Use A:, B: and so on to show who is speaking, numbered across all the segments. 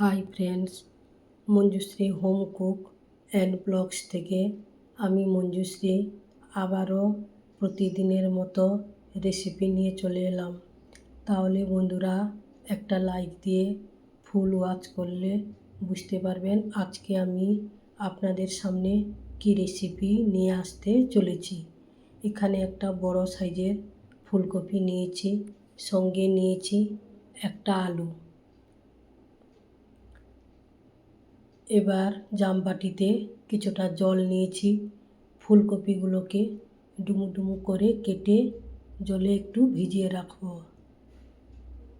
A: Hi friends Manjushree home cook and blogs থেকে আমি মঞ্জুশ্রী আবারও প্রতিদিনের মতো রেসিপি নিয়ে চলে এলাম। তাহলে বন্ধুরা একটা লাইক দিয়ে ফুল ওয়াচ করলে বুঝতে পারবেন আজকে আমি আপনাদের সামনে কী রেসিপি নিয়ে আসতে চলেছি। এখানে একটা বড় সাইজের ফুলকপি নিয়েছি, সঙ্গে নিয়েছি একটা আলু। এবার জামবাটিতে কিছুটা জল নিয়েছি। ফুলকপিগুলোকে ডুমু ডুমু করে কেটে জলে একটু ভিজিয়ে রাখব।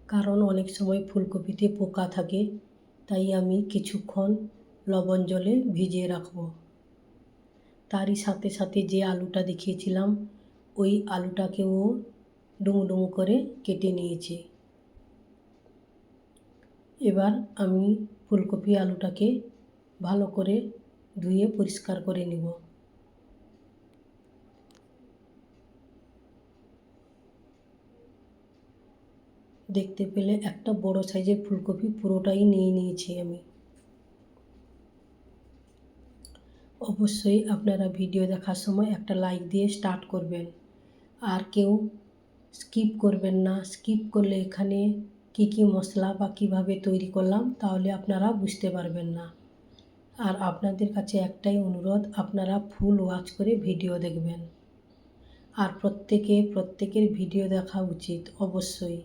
A: কারণ অনেক সময় ফুলকপিতে পোকা থাকে, তাই আমি কিছুক্ষণ লবণ জলে ভিজিয়ে রাখব। তারই সাথে সাথে যে আলুটা দেখিয়েছিলাম, ওই আলুটাকেও ডুমু ডুমু করে কেটে নিয়েছি। এবার আমি ফুলকপি আলুটাকে ভালো করে ধুয়ে পরিষ্কার করে নিব। দেখতে পেলে একটা বড় সাইজের ফুলকপি পুরোটাই নিয়ে নিয়েছি আমি। অবশ্যই আপনারা ভিডিও দেখার সময় একটা লাইক দিয়ে স্টার্ট করবেন। আর কেউ স্কিপ করবেন না, স্কিপ করলে এখানে কি কি মশলা বা কীভাবে তৈরি করলাম তাহলে আপনারা বুঝতে পারবেন না। আর আপনাদের কাছে একটাই অনুরোধ, আপনারা ফুল ওয়াচ করে ভিডিও দেখবেন। আর প্রত্যেকে, প্রত্যেকের ভিডিও দেখা উচিত, অবশ্যই।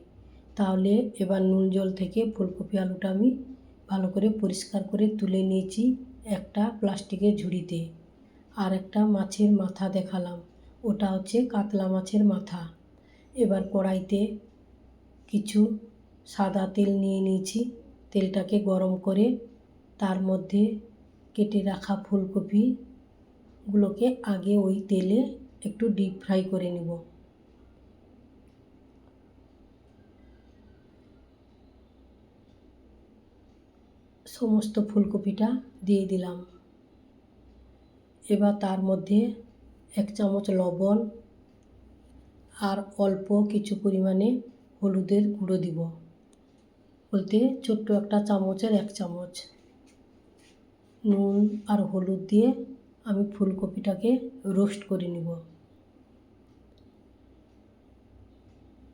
A: তাহলে এবার নুন জল থেকে ফুলকপি আলুটা আমি ভালো করে পরিষ্কার করে তুলে নিয়েছি একটা প্লাস্টিকের ঝুড়িতে। আর একটা মাছের মাথা দেখালাম, ওটা হচ্ছে কাতলা মাছের মাথা। এবার কড়াইতে কিছু সাদা তেল নিয়ে নিয়েছি, তেলটাকে গরম করে তার মধ্যে কেটে রাখা ফুলকপিগুলোকে আগে ওই তেলে একটু ডিপ ফ্রাই করে নেব। সমস্ত ফুলকপিটা দিয়ে দিলাম। এবার তার মধ্যে এক চামচ লবণ আর অল্প কিছু পরিমাণে হলুদের গুঁড়ো দিব। বলতে ছোট্ট একটা চামচের এক চামচ। নুন আর হলুদ দিয়ে আমি ফুলকপিটাকে রোস্ট করে নিব।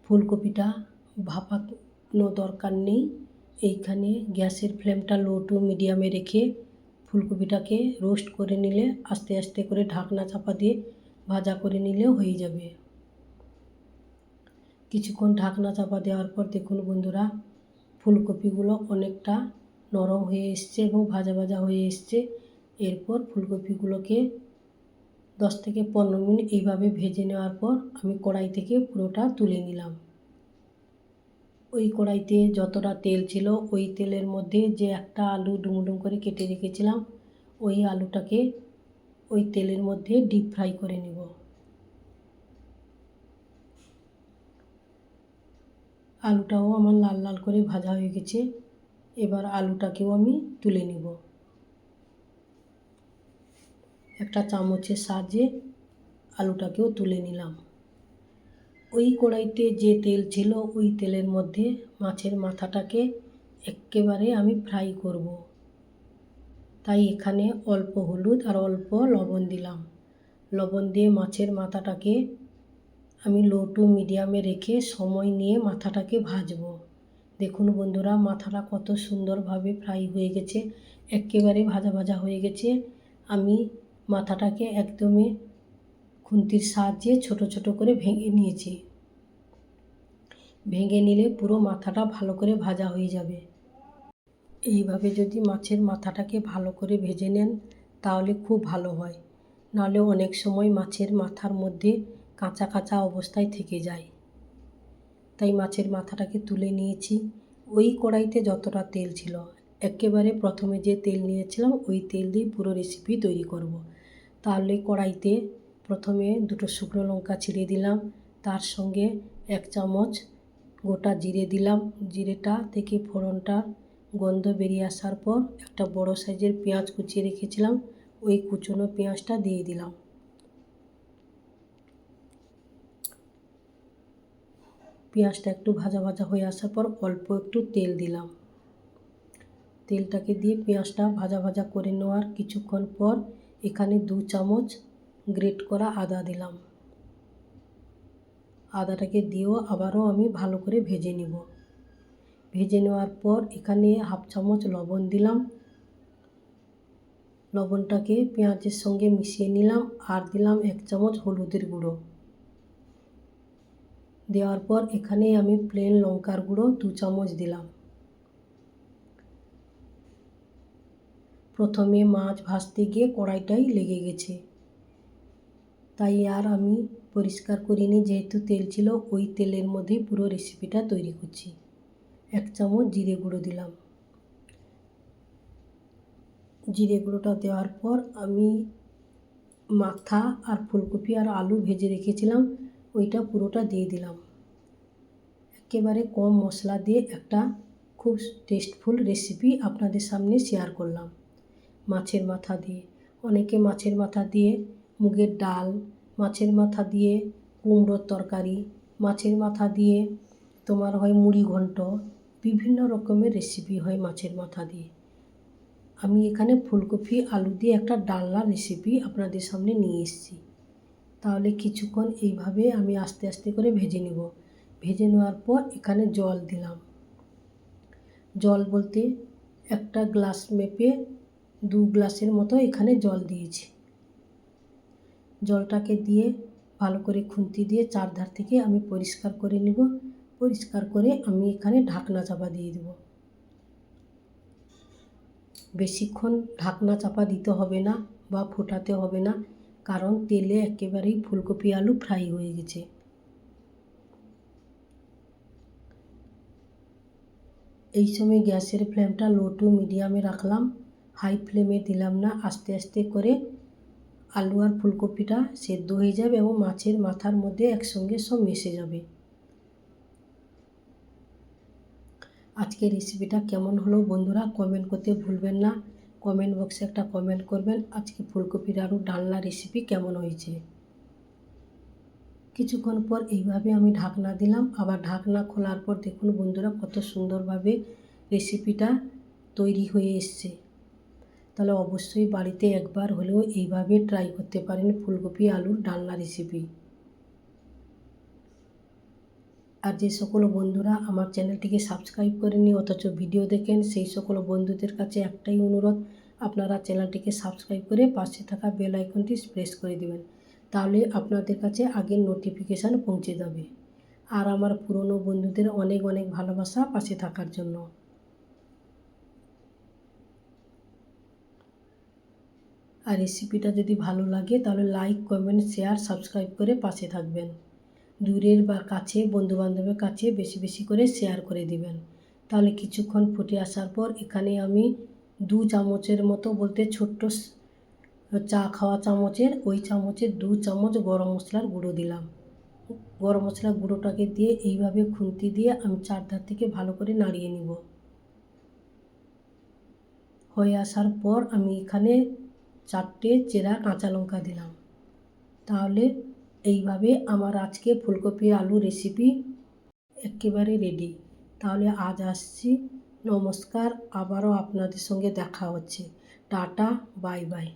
A: ফুলকপিটা ভাপানো দরকার নেই। এইখানে গ্যাসের ফ্লেমটা লো টু মিডিয়ামে রেখে ফুলকপিটাকে রোস্ট করে নিলে আস্তে আস্তে করে ঢাকনা চাপা দিয়ে ভাজা করে নিলে হয়ে যাবে। কিছুক্ষণ ঢাকনা চাপা দেওয়ার পর দেখুন বন্ধুরা, ফুলকপিগুলো অনেকটা নরম হয়ে এসছে এবং ভাজা ভাজা হয়ে এসছে। এরপর ফুলকপিগুলোকে দশ থেকে পনেরো মিনিট এইভাবে ভেজে নেওয়ার পর আমি কড়াই থেকে পুরোটা তুলে নিলাম। ওই কড়াইতে যতটা তেল ছিল ওই তেলের মধ্যে যে একটা আলু ডুমডুম করে কেটে রেখেছিলাম, ওই আলুটাকে ওই তেলের মধ্যে ডিপ ফ্রাই করে নেব। আলুটাও আমার লাল লাল করে ভাজা হয়ে গেছে। এবার আলুটাকেও আমি তুলে নিব। একটা চামচের সাহায্যে আলুটাকেও তুলে নিলাম। ওই কড়াইতে যে তেল ছিল, ওই তেলের মধ্যে মাছের মাথাটাকে একেবারে আমি ফ্রাই করব। তাই এখানে অল্প হলুদ আর অল্প লবণ দিলাম। লবণ দিয়ে মাছের মাথাটাকে আমি লো টু মিডিয়ামে রেখে সময় নিয়ে মাথাটাকে ভাজবো। দেখুন বন্ধুরা, মাথাটা কত সুন্দরভাবে ফ্রাই হয়ে গেছে, একেবারে ভাজা ভাজা হয়ে গেছে। আমি মাথাটাকে একদমই খুন্তির সাহায্যে ছোট ছোট করে ভেঙে নিয়েছি। ভেঙে নিলে পুরো মাথাটা ভালো করে ভাজা হয়ে যাবে। এইভাবে যদি মাছের মাথাটাকে ভালো করে ভেজে নেন, তাহলে খুব ভালো হয়। নাহলে অনেক সময় মাছের মাথার মধ্যে কাঁচা কাঁচা অবস্থায় থেকে যায়। তাই মাছের মাথাটাকে তুলে নিয়েছি। ওই কড়াইতে যতটা তেল ছিল, একেবারে প্রথমে যে তেল নিয়েছিলাম, ওই তেল দিয়ে পুরো রেসিপি তৈরি করব। তাহলে কড়াইতে প্রথমে দুটো শুকনো লঙ্কা ছিঁড়ে দিলাম, তার সঙ্গে এক চামচ গোটা জিরে দিলাম। জিরেটা থেকে ফোড়নটা গন্ধ বেরিয়ে আসার পর একটা বড় সাইজের পেঁয়াজ কুচিয়ে রেখেছিলাম, ওই কুচনো পেঁয়াজটা দিয়ে দিলাম। পেঁয়াজটা একটু ভাজা ভাজা হয়ে আসার পর অল্প একটু তেল দিলাম। তেলটাকে দিয়ে পেঁয়াজটা ভাজা ভাজা করে নেওয়ার কিছুক্ষণ পর এখানে দু চামচ গ্রেট করা আদা দিলাম। আদাটাকে দিয়েও আবারও আমি ভালো করে ভেজে নিব। ভেজে নেওয়ার পর এখানে হাফ চামচ লবণ দিলাম। লবণটাকে পেঁয়াজের সঙ্গে মিশিয়ে নিলাম আর দিলাম এক চামচ হলুদের গুঁড়ো। দেওয়ার পর এখানে আমি প্লেন লঙ্কার গুঁড়ো দু চামচ দিলাম। প্রথমে মাছ ভাজতে গিয়ে কড়াইটাই লেগে গেছে। তাই আর আমি পরিষ্কার করিনি, যেহেতু তেল ছিল, ওই তেলের মধ্যেই পুরো রেসিপিটা তৈরি করছি। এক চামচ জিরে গুঁড়ো দিলাম। জিরে গুঁড়োটা দেওয়ার পর আমি মাথা আর ফুলকপি আর আলু ভেজে রেখেছিলাম, ওইটা পুরোটা দিয়ে দিলাম। একেবারে কম মশলা দিয়ে একটা খুব টেস্টফুল রেসিপি আপনাদের সামনে শেয়ার করলাম। মাছের মাথা দিয়ে। অনেকে মাছের মাথা দিয়ে মুগের ডাল, মাছের মাথা দিয়ে কুমড়োর তরকারি, মাছের মাথা দিয়ে তোমার হয় মুড়ি ঘন্ট, বিভিন্ন রকমের রেসিপি হয় মাছের মাথা দিয়ে। আমি এখানে ফুলকপি, আলু দিয়ে একটা ডালনা রেসিপি আপনাদের সামনে নিয়ে এসেছি। তাহলে কিছুক্ষণ এইভাবে আমি আস্তে আস্তে করে ভেজে নেব। ভেজে নেওয়ার পর এখানে জল দিলাম। জল বলতে একটা গ্লাস মেপে দু গ্লাসের মতো এখানে জল দিয়েছি। জলটাকে দিয়ে ভালো করে খুন্তি দিয়ে চারধার থেকে আমি পরিষ্কার করে নেব। পরিষ্কার করে আমি এখানে ঢাকনা চাপা দিয়ে দেব। বেশিক্ষণ ঢাকনা চাপা দিতে হবে না বা ফোটাতে হবে না, কারণ তেলে একেবারেই ফুলকপি আলু ফ্রাই হয়ে গেছে। এই সময় গ্যাসের ফ্লেমটা লো টু মিডিয়ামে রাখলাম। হাই ফ্লেমে দিলাম না, আস্তে আস্তে করে আলু আর ফুলকপিটা সেদ্ধ হয়ে যাবে এবং মাছের মাথার মধ্যে একসঙ্গে সব মিশে যাবে। আজকে রেসিপিটা কেমন হলো বন্ধুরা কমেন্ট করতে ভুলবেন না। কমেন্ট বক্সে একটা কমেন্ট করবেন আজকে ফুলকপির আলু ডালনা রেসিপি কেমন হয়েছে। কিছুক্ষণ পর এইভাবে আমি ঢাকনা দিলাম। আবার ঢাকনা খোলার পর দেখুন বন্ধুরা, কত সুন্দরভাবে রেসিপিটা তৈরি হয়ে এসছে। তাহলে অবশ্যই বাড়িতে একবার হলেও এইভাবে ট্রাই করতে পারেন ফুলকপি আলুর ডালনা রেসিপি আর যে সকল বন্ধুরা আমার চ্যানেলটিকে সাবস্ক্রাইব করেনি অথচ ভিডিও দেখেন, সেই সকল বন্ধুদের কাছে একটাই অনুরোধ, আপনারা চ্যানেলটিকে সাবস্ক্রাইব করে পাশে থাকা বেল আইকনটি প্রেস করে দেবেন। তাহলে আপনাদের কাছে আগের নোটিফিকেশান পৌঁছে যাবে। আর আমার পুরনো বন্ধুদের অনেক অনেক ভালোবাসা পাশে থাকার জন্য। আর রেসিপিটা যদি ভালো লাগে, তাহলে লাইক কমেন্ট শেয়ার সাবস্ক্রাইব করে পাশে থাকবেন। দূরের বা কাছে, বন্ধুবান্ধবের কাছে বেশি বেশি করে শেয়ার করে দিবেন। তাহলে কিছুক্ষণ ফুটে আসার পর এখানে আমি দু চামচের মতো বলতে ছোট্ট চা খাওয়া চামচের, ওই চামচের দু চামচ গরম মশলার গুঁড়ো দিলাম। গরম মশলার গুঁড়োটাকে দিয়ে এইভাবে খুন্তি দিয়ে আমি চারধার থেকে ভালো করে নাড়িয়ে নিব। হয়ে আসার পর আমি এখানে চারটে চেরা কাঁচা লঙ্কা দিলাম। তাহলে এইভাবে আমার আজকে ফুলকপি আলু রেসিপি একেবারে রেডি তাহলে আজ আসছি। নমস্কার। আবারও আপনাদের সঙ্গে দেখা হচ্ছে। Tata, bye bye.